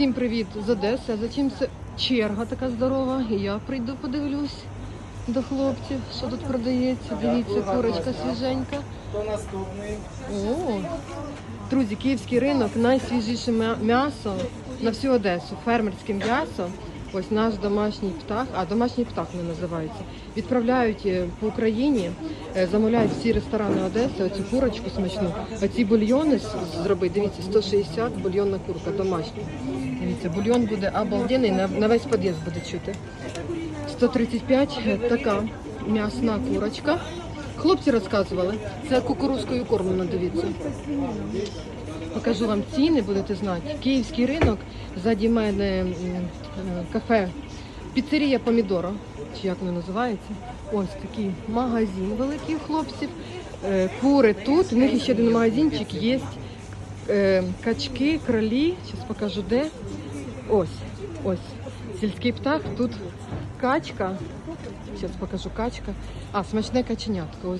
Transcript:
Всім привіт з Одеси. А зачем це черга така здорова? І я прийду подивлюсь до хлопців, що тут продається. Дивіться, курочка свіженька. Хто наступний? О, друзі, київський ринок найсвіжіше м'ясо на всю Одесу. Фермерське м'ясо. Ось наш домашній птах, а домашній птах не називається. Відправляють е, по Україні, е, замовляють всі ресторани Одеси, оцю курочку смачну. Оці бульйони зробити, дивіться, 160 бульйонна курка домашня. Дивіться, бульйон буде обалденний, на, весь під'їзд буде чути. 135 е, така м'ясна курочка. Хлопці розказували, це кукурузкою кормлено, дивіться. Покажу вам ціни, будете знати. Київський ринок, ззаді мене е, кафе Піцерія Помідора, чи як воно називається. Ось такий магазин великий хлопців. Е, Кури тут, у них ще один магазинчик є. Е, Качки, кролі, зараз покажу де. Ось, ось. Сільський птах, тут качка. Зараз покажу качка. А, смачне каченятко.